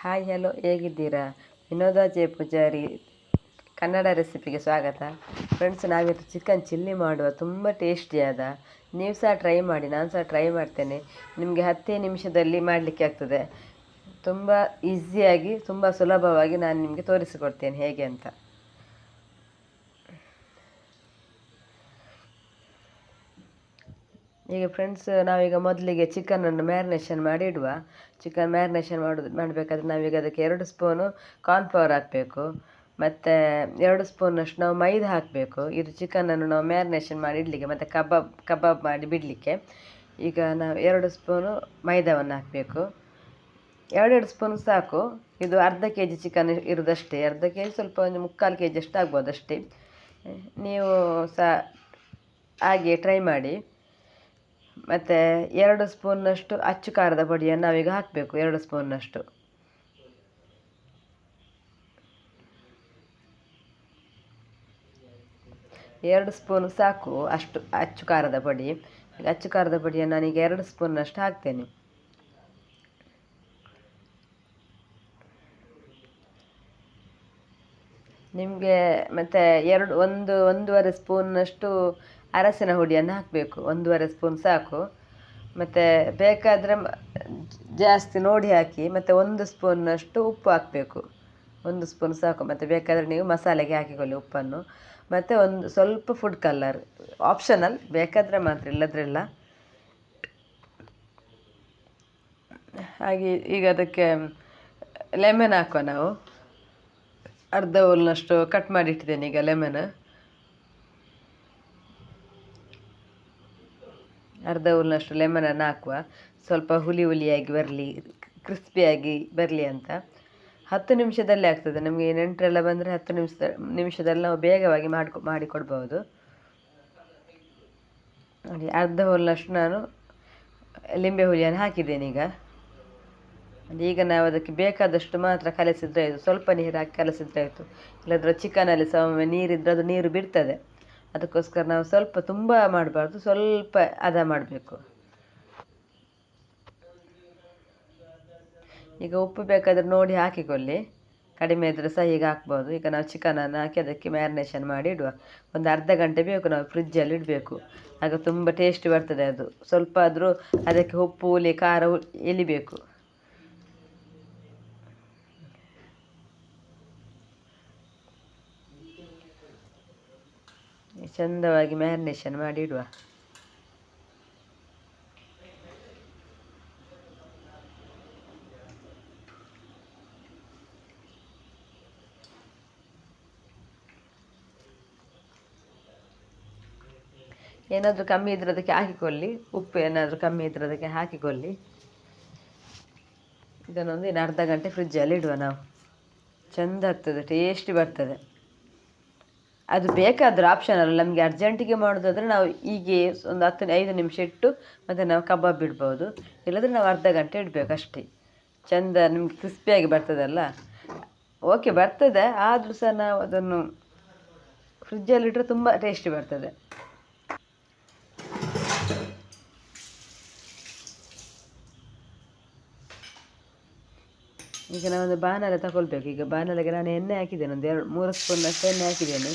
Hi hello ಹೇಗಿದ್ದೀರಾ? Vinoda J Poojari, Kannada ರೆಸಿಪಿಗೆ ಸ್ವಾಗತ. ಫ್ರೆಂಡ್ಸ್ ನಾವಿವತ್ತು ಚಿಕನ್ ಚಿಲ್ಲಿ ಮಾಡುವ, ತುಂಬ ಟೇಸ್ಟಿಯಾದ ನೀವು ಸಹ ಟ್ರೈ ಮಾಡಿ, ನಾನು ಸಹ ಟ್ರೈ ಮಾಡ್ತೇನೆ. ನಿಮಗೆ ಹತ್ತೇ ನಿಮಿಷದಲ್ಲಿ ಮಾಡಲಿಕ್ಕೆ ಆಗ್ತದೆ. ತುಂಬ ಈಸಿಯಾಗಿ ತುಂಬ ಸುಲಭವಾಗಿ ನಾನು ನಿಮಗೆ ತೋರಿಸಿಕೊಡ್ತೇನೆ, ಹೇಗೆ ಅಂತ. ಈಗ ಫ್ರೆಂಡ್ಸ್ ನಾವೀಗ ಮೊದಲಿಗೆ ಚಿಕನನ್ನು ಮ್ಯಾರಿನೇಷನ್ ಮಾಡಿ ಇಡುವ. ಚಿಕನ್ ಮ್ಯಾರಿನೇಷನ್ ಮಾಡೋದು, ಮಾಡಬೇಕಾದ್ರೆ ನಾವೀಗ ಅದಕ್ಕೆ ಎರಡು ಸ್ಪೂನು ಕಾರ್ನ್ಫ್ಲವರ್ ಹಾಕಬೇಕು. ಮತ್ತು ಎರಡು ಸ್ಪೂನಷ್ಟು ನಾವು ಮೈದಾ ಹಾಕಬೇಕು. ಇದು ಚಿಕನನ್ನು ನಾವು ಮ್ಯಾರಿನೇಷನ್ ಮಾಡಿ ಇಡಲಿಕ್ಕೆ, ಮತ್ತು ಕಬಾಬ್ ಕಬಾಬ್ ಮಾಡಿ ಬಿಡಲಿಕ್ಕೆ. ಈಗ ನಾವು ಎರಡು ಸ್ಪೂನು ಮೈದಾವನ್ನು ಹಾಕಬೇಕು. ಎರಡೆರಡು ಸ್ಪೂನ್ ಸಾಕು. ಇದು ಅರ್ಧ ಕೆ ಜಿ ಚಿಕನ್ ಇರೋದಷ್ಟೇ. ಅರ್ಧ ಕೆ ಜಿ ಸ್ವಲ್ಪ ಒಂದು ಮುಕ್ಕಾಲು ಕೆ ಜಿ ಅಷ್ಟು ಆಗ್ಬೋದು ಅಷ್ಟೇ ನೀವು ಸಹ ಹಾಗೆ ಟ್ರೈ ಮಾಡಿ. ಮತ್ತು ಎರಡು ಸ್ಪೂನ್ನಷ್ಟು ಅಚ್ಚು ಖಾರದ ಪುಡಿಯನ್ನು ನಾವೀಗ ಹಾಕಬೇಕು, ಎರಡು ಸ್ಪೂನ್ನಷ್ಟು ಎರಡು ಸ್ಪೂನ್ ಸಾಕು ಅಷ್ಟು ಅಚ್ಚು ಖಾರದ ಪುಡಿ. ಅಚ್ಚು ಖಾರದ ಪುಡಿಯನ್ನು ನಾನೀಗ ಎರಡು ಸ್ಪೂನ್ನಷ್ಟು ಹಾಕ್ತೇನೆ. ನಿಮಗೆ ಮತ್ತು ಎರಡು, ಒಂದು, ಒಂದೂವರೆ ಸ್ಪೂನ್ನಷ್ಟು ಅರಸಿನ ಹುಡಿಯನ್ನು ಹಾಕಬೇಕು. ಒಂದೂವರೆ ಸ್ಪೂನ್ ಸಾಕು. ಮತ್ತು ಬೇಕಾದರೆ ಜಾಸ್ತಿ ನೋಡಿ ಹಾಕಿ, ಮತ್ತು ಒಂದು ಸ್ಪೂನ್ನಷ್ಟು ಉಪ್ಪು ಹಾಕಬೇಕು. ಒಂದು ಸ್ಪೂನ್ ಸಾಕು. ಮತ್ತು ಬೇಕಾದರೆ ನೀವು ಮಸಾಲೆಗೆ ಹಾಕಿಕೊಳ್ಳಿ ಉಪ್ಪನ್ನು. ಮತ್ತು ಒಂದು ಸ್ವಲ್ಪ ಫುಡ್ ಕಲರ್ ಆಪ್ಷನಲ್ ಬೇಕಾದರೆ ಮಾತ್ರ, ಇಲ್ಲದ್ರಿಲ್ಲ. ಹಾಗೆ ಈಗ ಅದಕ್ಕೆ ಲೆಮನ್ ಹಾಕುವ ನಾವು. ಅರ್ಧ ಹೋಲ್ನಷ್ಟು ಕಟ್ ಮಾಡಿ ಇಟ್ಟಿದ್ದೇನೆ ಈಗ ಲೆಮನ್ ಅರ್ಧ ಹುಲ್ನಷ್ಟು ಲೆಮನನ್ನು ಹಾಕುವ. ಸ್ವಲ್ಪ ಹುಲಿ ಹುಲಿಯಾಗಿ ಬರಲಿ ಕ್ರಿಸ್ಪಿಯಾಗಿ ಬರಲಿ ಅಂತ. ಹತ್ತು ನಿಮಿಷದಲ್ಲಿ ಆಗ್ತದೆ. ನಮಗೆ ನೆಂಟರೆಲ್ಲ ಬಂದರೆ ಹತ್ತು ನಿಮಿಷ, ನಿಮಿಷದಲ್ಲಿ ನಾವು ಬೇಗವಾಗಿ ಮಾಡಿಕೊ, ಮಾಡಿಕೊಡ್ಬೋದು. ನೋಡಿ, ಅರ್ಧ ಹುಲ್ನಷ್ಟು ನಾನು ಲಿಂಬೆ ಹುಲಿಯನ್ನು ಹಾಕಿದ್ದೇನೆ ಈಗ. ಈಗ ನಾವು ಅದಕ್ಕೆ ಬೇಕಾದಷ್ಟು ಮಾತ್ರ ಕಲಸಿದ್ರೆ ಆಯಿತು. ಸ್ವಲ್ಪ ನೀರು ಹಾಕಿ ಕಲಸಿದ್ರೆ ಆಯಿತು. ಇಲ್ಲದ್ರೆ ಚಿಕನಲ್ಲಿ ಸಹ ನೀರಿದ್ರೆ ಅದು ನೀರು ಬಿಡ್ತದೆ. ಅದಕ್ಕೋಸ್ಕರ ನಾವು ಸ್ವಲ್ಪ ತುಂಬ ಮಾಡಬಾರ್ದು, ಸ್ವಲ್ಪ ಅದ ಮಾಡಬೇಕು. ಈಗ ಉಪ್ಪು ಬೇಕಾದರೆ ನೋಡಿ ಹಾಕಿಕೊಳ್ಳಿ. ಕಡಿಮೆ ಇದ್ದರೆ ಸಹ ಈಗ ಹಾಕ್ಬೋದು. ಈಗ ನಾವು ಚಿಕನನ್ನು ಹಾಕಿ ಅದಕ್ಕೆ ಮ್ಯಾರಿನೇಷನ್ ಮಾಡಿ ಇಡುವ. ಒಂದು ಅರ್ಧ ಗಂಟೆ ಬೇಕು ನಾವು ಫ್ರಿಜ್ಜಲ್ಲಿ ಇಡಬೇಕು. ಆಗ ತುಂಬ ಟೇಸ್ಟ್ ಬರ್ತದೆ ಅದು. ಸ್ವಲ್ಪ ಆದರೂ ಅದಕ್ಕೆ ಉಪ್ಪು, ಹುಳಿ, ಖಾರ ಎಲಿಬೇಕು. ಚಂದವಾಗಿ ಮ್ಯಾರಿನೇಷನ್ ಮಾಡಿ ಇಡುವ. ಏನಾದರೂ ಕಮ್ಮಿ ಇದ್ರೆ ಅದಕ್ಕೆ ಹಾಕಿಕೊಳ್ಳಿ, ಉಪ್ಪು ಏನಾದರೂ ಕಮ್ಮಿ ಇದ್ರೆ ಅದಕ್ಕೆ ಹಾಕಿಕೊಳ್ಳಿ. ಇದನ್ನೊಂದು ಇನ್ನು ಅರ್ಧ ಗಂಟೆ ಫ್ರಿಜ್ಜಲ್ಲಿ ಇಡುವ ನಾವು. ಚೆಂದ ಆಗ್ತದೆ ಟೇಸ್ಟಿ ಬರ್ತದೆ. ಅದು ಬೇಕಾದ್ರೆ ಆಪ್ಷನಲ್ ನಮಗೆ ಅರ್ಜೆಂಟಿಗೆ ಮಾಡೋದಾದರೆ ನಾವು ಹೀಗೆ ಒಂದು ಹತ್ತು, ಐದು ನಿಮಿಷ ಇಟ್ಟು ಮತ್ತು ನಾವು ಕಬಾಬ್ ಬಿಡ್ಬೋದು ಇಲ್ಲದ್ರೆ ನಾವು ಅರ್ಧ ಗಂಟೆ ಇಡಬೇಕು ಅಷ್ಟೇ. ಚೆಂದ ನಿಮ್ಗೆ ಕ್ರಿಸ್ಪಿಯಾಗಿ ಬರ್ತದಲ್ಲ. ಓಕೆ ಬರ್ತದೆ. ಆದರೂ ಸಹ ನಾವು ಅದನ್ನು ಫ್ರಿಜ್ಜಲ್ಲಿಟ್ಟರೆ ತುಂಬ ಟೇಸ್ಟಿ ಬರ್ತದೆ. ಈಗ ನಾವೊಂದು ಬಾಣಲೆ ತಗೊಳ್ಬೇಕು ಈಗ ಬಾಣಲೆಗೆ ನಾನು ಎಣ್ಣೆ ಹಾಕಿದ್ದೇನೆ. ಒಂದು ಎರಡು, ಮೂರು ಸ್ಪೂನಷ್ಟು ಎಣ್ಣೆ ಹಾಕಿದ್ದೇನೆ.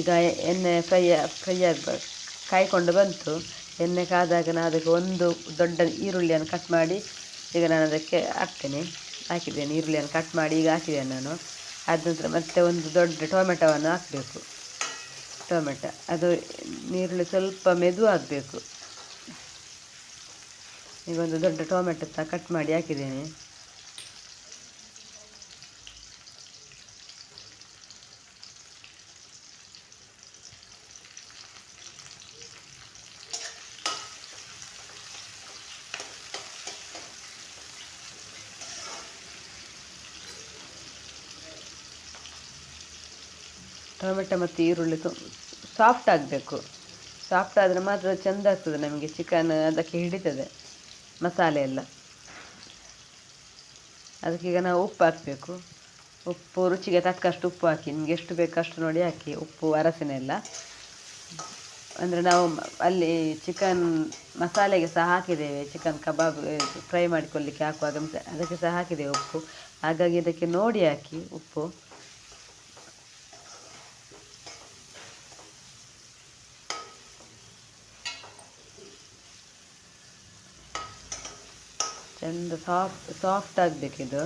ಈಗ ಎಣ್ಣೆ ಫ್ರೈ ಫ್ರೈ ಆಗಬೇಕು ಕಾಯ್ಕೊಂಡು ಬಂತು. ಎಣ್ಣೆ ಕಾದಾಗ ನಾನು ಅದಕ್ಕೆ ಒಂದು ದೊಡ್ಡ ಈರುಳ್ಳಿಯನ್ನು ಕಟ್ ಮಾಡಿ ಈಗ ನಾನು ಅದಕ್ಕೆ ಹಾಕ್ತೇನೆ. ಹಾಕಿದ್ದೇನೆ, ಈರುಳ್ಳಿಯನ್ನು ಕಟ್ ಮಾಡಿ ಈಗ ಹಾಕಿದ್ದೇನೆ ನಾನು. ಅದ ನಂತರ ಮತ್ತೆ ಒಂದು ದೊಡ್ಡ ಟೊಮೆಟೊವನ್ನು ಹಾಕಬೇಕು. ಟೊಮೆಟೊ, ಅದು ಈರುಳ್ಳಿ ಸ್ವಲ್ಪ ಮೆದು ಆಗಬೇಕು. ಈಗ ಒಂದು ದೊಡ್ಡ ಟೊಮೆಟೊ ಸಹ ಕಟ್ ಮಾಡಿ ಹಾಕಿದ್ದೇನೆ. ಟೊಮೆಟೊ ಮತ್ತು ಈರುಳ್ಳಿ ಸಾಫ್ಟ್ ಆಗಬೇಕು. ಸಾಫ್ಟ್ ಆದರೆ ಮಾತ್ರ ಚೆಂದ ಆಗ್ತದೆ ನಮಗೆ ಚಿಕನ್ ಅದಕ್ಕೆ ಹಿಡಿತದೆ. ಮಸಾಲೆ ಎಲ್ಲ. ಅದಕ್ಕೀಗ ನಾವು ಉಪ್ಪು ಹಾಕಬೇಕು. ಉಪ್ಪು ರುಚಿಗೆ ತಕ್ಕಷ್ಟು ಉಪ್ಪು ಹಾಕಿ, ನಿಮಗೆ ಎಷ್ಟು ಬೇಕಷ್ಟು ನೋಡಿ ಹಾಕಿ, ಉಪ್ಪು ಅರಸಿನ ಎಲ್ಲ. ಅಂದರೆ ನಾವು ಅಲ್ಲಿ ಚಿಕನ್ ಮಸಾಲೆಗೆ ಸಹ ಹಾಕಿದ್ದೇವೆ. ಚಿಕನ್ ಕಬಾಬ್ ಫ್ರೈ ಮಾಡಿಕೊಳ್ಳಿಕ್ಕೆ ಹಾಕುವಾಗ ಅದಕ್ಕೆ ಸಹ ಹಾಕಿದ್ದೇವೆ ಉಪ್ಪು. ಹಾಗಾಗಿ ಇದಕ್ಕೆ ನೋಡಿ ಹಾಕಿ ಉಪ್ಪು. ಚೆಂದ ಸಾಫ್ಟ್ ಸಾಫ್ಟ್ ಆಗಬೇಕಿದು.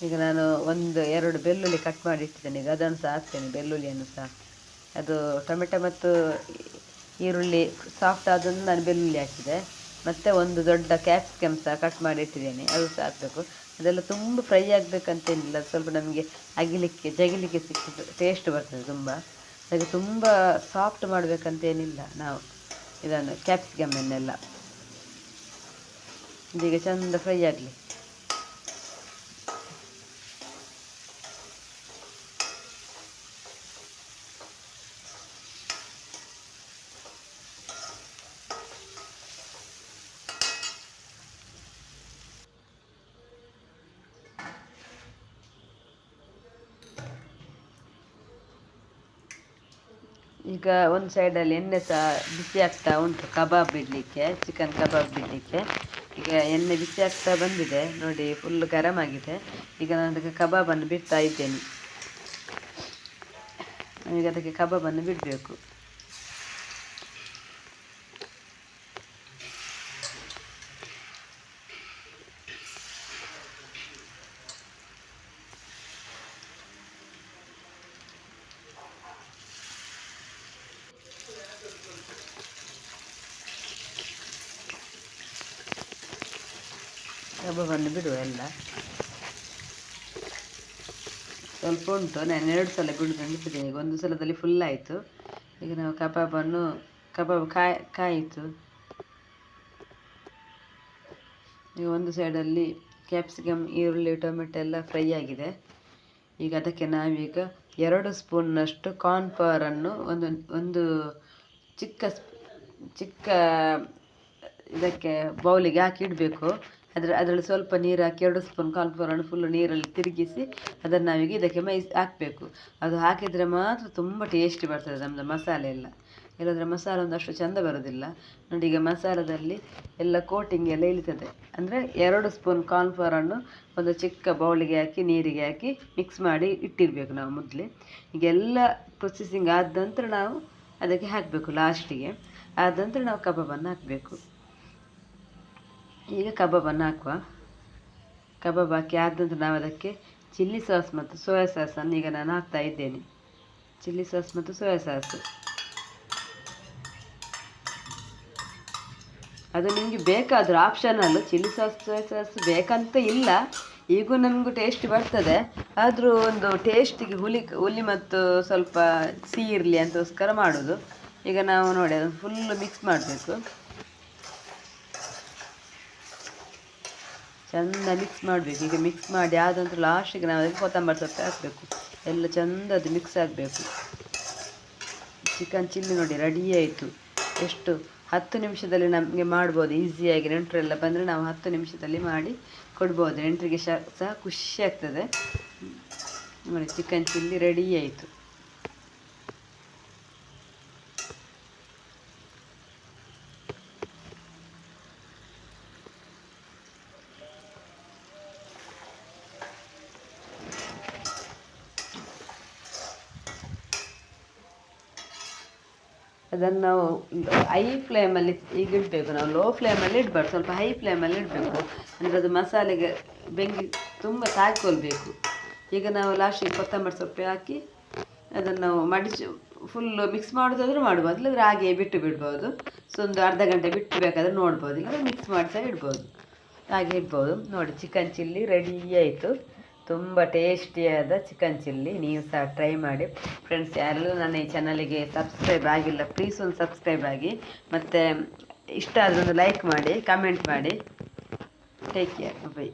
ಈಗ ನಾನು ಒಂದು, ಎರಡು ಬೆಳ್ಳುಳ್ಳಿ ಕಟ್ ಮಾಡಿ ಇಟ್ಟಿದ್ದೇನೆ ಈಗ ಅದನ್ನು ಸಹ ಹಾಕ್ತೇನೆ, ಬೆಳ್ಳುಳ್ಳಿಯನ್ನು ಸಹ. ಅದು ಟೊಮೆಟೊ ಮತ್ತು ಈರುಳ್ಳಿ ಸಾಫ್ಟ್ ಆದ ನಾನು ಬೆಳ್ಳುಳ್ಳಿ ಹಾಕಿದೆ. ಮತ್ತು ಒಂದು ದೊಡ್ಡ ಕ್ಯಾಪ್ಸಿಕಮ್ ಸಹ ಕಟ್ ಮಾಡಿ ಇಟ್ಟಿದ್ದೇನೆ ಅದು ಸಹ ಹಾಕಬೇಕು. ಅದೆಲ್ಲ ತುಂಬ ಫ್ರೈ ಆಗಬೇಕಂತೇನಿಲ್ಲ. ಸ್ವಲ್ಪ ನಮಗೆ ಅಗಿಲಿಕ್ಕೆ, ಜಗಿಲಿಕ್ಕೆ ಸಿಕ್ಕಿದ್ದು ಟೇಸ್ಟ್ ಬರ್ತದೆ ತುಂಬ. ಅದಕ್ಕೆ ತುಂಬ ಸಾಫ್ಟ್ ಮಾಡಬೇಕಂತೇನಿಲ್ಲ ನಾವು. ಇದನ್ನು ಕ್ಯಾಪ್ಸಿಕಮ್ಮನ್ನೆಲ್ಲ ಇದೀಗ ಚೆಂದ ಫ್ರೈ ಆಗಲಿ. ಈಗ ಒಂದು ಸೈಡಲ್ಲಿ ಎಣ್ಣೆ ಸಹ ಬಿಸಿ ಆಗ್ತಾ ಉಂಟು, ಕಬಾಬ್ ಬಿಡಲಿಕ್ಕೆ ಚಿಕನ್ ಕಬಾಬ್ ಬಿಡಲಿಕ್ಕೆ ಈಗ ಎಣ್ಣೆ ಬಿಸಿ ಆಗ್ತಾ ಬಂದಿದೆ, ನೋಡಿ ಫುಲ್ ಗರಮ್ ಆಗಿದೆ. ಈಗ ನಾನು ಅದಕ್ಕೆ ಕಬಾಬನ್ನು ಬಿಡ್ತಾ ಇದ್ದೇನೆ. ಈಗ ಅದಕ್ಕೆ ಕಬಾಬನ್ನು ಬಿಡಬೇಕು. ಕಬಾಬನ್ನು ಬಿಡುವ ಎಲ್ಲ. ಸ್ವಲ್ಪ ಉಂಟು ನಾನು ಎರಡು ಸಲ ಬಿಟ್ಟಿದ್ದೇನೆ ಈಗ. ಒಂದು ಸಲದಲ್ಲಿ ಫುಲ್ ಆಯಿತು. ಈಗ ನಾವು ಕಬಾಬನ್ನು, ಕಬಾಬ್ ಕಾಯಿ, ಕಾಯಿತು. ಈಗ ಒಂದು ಸೈಡಲ್ಲಿ ಕ್ಯಾಪ್ಸಿಕಮ್ ಈರುಳ್ಳಿ, ಟೊಮೆಟೊ ಎಲ್ಲ ಫ್ರೈ ಆಗಿದೆ. ಈಗ ಅದಕ್ಕೆ ನಾವೀಗ ಎರಡು ಸ್ಪೂನ್ನಷ್ಟು ಕಾರ್ನ್ಫ್ಲವರನ್ನು ಒಂದು ಒಂದು ಚಿಕ್ಕ ಚಿಕ್ಕ ಇದಕ್ಕೆ ಬೌಲಿಗೆ ಹಾಕಿ ಇಡಬೇಕು ಅದರ ಅದರಲ್ಲಿ ಸ್ವಲ್ಪ ನೀರು ಹಾಕಿ ಎರಡು ಸ್ಪೂನ್ ಕಾರ್ನ್ಫ್ಲವರನ್ನು ಫುಲ್ ನೀರಲ್ಲಿ ತಿರುಗಿಸಿ ಅದನ್ನು ನಾವೀಗ ಇದಕ್ಕೆ ಮೈ ಹಾಕಬೇಕು. ಅದು ಹಾಕಿದರೆ ಮಾತ್ರ ತುಂಬ ಟೇಸ್ಟಿ ಬರ್ತದೆ ನಮ್ಮದು ಮಸಾಲೆ ಎಲ್ಲ. ಇಲ್ಲದ್ರೆ ಮಸಾಲೆ ಒಂದು ಅಷ್ಟು ಚೆಂದ ಬರೋದಿಲ್ಲ. ನೋಡಿ ಈಗ ಮಸಾಲದಲ್ಲಿ ಎಲ್ಲ ಕೋಟಿಂಗ್ ಎಲ್ಲ ಇಳಿತದೆ. ಅಂದರೆ ಎರಡು ಸ್ಪೂನ್ ಕಾರ್ನ್ಫ್ಲವರನ್ನು ಒಂದು ಚಿಕ್ಕ ಬೌಲಿಗೆ ಹಾಕಿ, ನೀರಿಗೆ ಹಾಕಿ ಮಿಕ್ಸ್ ಮಾಡಿ ಇಟ್ಟಿರಬೇಕು ನಾವು ಮೊದಲೇ. ಈಗ ಎಲ್ಲ ಪ್ರೊಸೆಸಿಂಗ್ ಆದ ನಂತರ ನಾವು ಅದಕ್ಕೆ ಹಾಕಬೇಕು ಲಾಸ್ಟಿಗೆ ಆದ ನಂತರ ನಾವು ಕಬಾಬನ್ನು ಹಾಕಬೇಕು. ಈಗ ಕಬಾಬನ್ನು ಹಾಕುವ. ಕಬಾಬ್ ಹಾಕಿ ಆದ ನಂತರ ನಾವು ಅದಕ್ಕೆ ಚಿಲ್ಲಿ ಸಾಸ್ ಮತ್ತು ಸೋಯಾ ಸಾಸನ್ನು ಈಗ ನಾನು ಹಾಕ್ತಾ ಇದ್ದೇನೆ. ಚಿಲ್ಲಿ ಸಾಸ್ ಮತ್ತು ಸೋಯಾ ಸಾಸ್. ಅದು ನಿಮಗೆ ಬೇಕಾದರೂ optional chilli sauce, soya sauce ಬೇಕಂತ ಇಲ್ಲ. ಈಗೂ ನಮಗೂ ಟೇಸ್ಟ್ ಬರ್ತದೆ. ಆದರೂ ಒಂದು ಟೇಸ್ಟಿಗೆ ಹುಲಿ ಹುಲಿ ಮತ್ತು ಸ್ವಲ್ಪ ಸಿಹಿ ಇರಲಿ ಅಂತೋಸ್ಕರ ಮಾಡೋದು. ಈಗ ನಾವು ನೋಡಿ ಅದನ್ನು ಫುಲ್ ಮಿಕ್ಸ್ ಮಾಡಬೇಕು. ಚೆಂದ ಮಿಕ್ಸ್ ಮಾಡಬೇಕು. ಈಗ ಮಿಕ್ಸ್ ಮಾಡಿ ಆದ ನಂತರ ಲಾಸ್ಟಿಗೆ ನಾವು ಅದಕ್ಕೆ ಕೊತ್ತಂಬರಿ ಸೊಪ್ಪು ಹಾಕಬೇಕು. ಎಲ್ಲ ಚೆಂದ ಅದು ಮಿಕ್ಸ್ ಆಗಬೇಕು. ಚಿಕನ್ ಚಿಲ್ಲಿ ನೋಡಿ ರೆಡಿ ಆಯಿತು. ಎಷ್ಟು ಹತ್ತು ನಿಮಿಷದಲ್ಲಿ ನಮಗೆ ಮಾಡ್ಬೋದು. ಈಸಿಯಾಗಿ ನೆಂಟರೆಲ್ಲ ಬಂದರೆ ನಾವು ಹತ್ತು ನಿಮಿಷದಲ್ಲಿ ಮಾಡಿ ಕೊಡ್ಬೋದು. ನೆಂಟರಿಗೆ ಸಹ ಖುಷಿ ಆಗ್ತದೆ. ನೋಡಿ ಚಿಕನ್ ಚಿಲ್ಲಿ ರೆಡಿ ಆಯಿತು. ಅದನ್ನು ನಾವು ಹೈ ಫ್ಲೇಮಲ್ಲಿ ಈಗ ಇಡಬೇಕು ನಾವು ಲೋ ಫ್ಲೇಮಲ್ಲಿ ಇಡಬಾರ್ದು. ಸ್ವಲ್ಪ ಹೈ ಫ್ಲೇಮಲ್ಲಿ ಇಡಬೇಕು. ಅಂದರೆ ಅದು ಮಸಾಲೆಗೆ ಬೆಂಕಿ ತುಂಬ ತಾಕೊಳ್ಬೇಕು ಈಗ ನಾವು ಲಾಸ್ಟಿಗೆ ಕೊತ್ತಂಬರಿ ಸೊಪ್ಪು ಹಾಕಿ ಅದನ್ನು ನಾವು ಫುಲ್ಲು ಮಿಕ್ಸ್ ಮಾಡೋದಾದರೂ ಮಾಡ್ಬೋದು. ಇಲ್ಲದ್ರೆ ಹಾಗೆ ಬಿಟ್ಟು ಬಿಡ್ಬೋದು. ಸೊ ಒಂದು ಅರ್ಧ ಗಂಟೆ ಬಿಟ್ಟು ಬೇಕಾದರೆ ನೋಡ್ಬೋದು. ಇಲ್ಲಾಂದ್ರೆ ಮಿಕ್ಸ್ ಮಾಡಿ ಸಹ ಇಡ್ಬೋದು. ಹಾಗೆ ಇಡ್ಬೋದು. ನೋಡಿ ಚಿಕನ್ ಚಿಲ್ಲಿ ರೆಡಿ ಆಯಿತು. ತುಂಬ ಟೇಸ್ಟಿಯಾದ ಚಿಕನ್ ಚಿಲ್ಲಿ. ನೀವು ಸಹ ಟ್ರೈ ಮಾಡಿ. ಫ್ರೆಂಡ್ಸ್ ಯಾರೆಲ್ಲೂ ನನ್ನ ಈ ಚಾನಲಿಗೆ ಸಬ್ಸ್ಕ್ರೈಬ್ ಆಗಿಲ್ಲ ಪ್ಲೀಸ್ ಒಂದು ಸಬ್ಸ್ಕ್ರೈಬ್ ಆಗಿ. ಮತ್ತು ಇಷ್ಟ ಆದರೆ ಒಂದು ಲೈಕ್ ಮಾಡಿ ಕಮೆಂಟ್ ಮಾಡಿ. Take care bye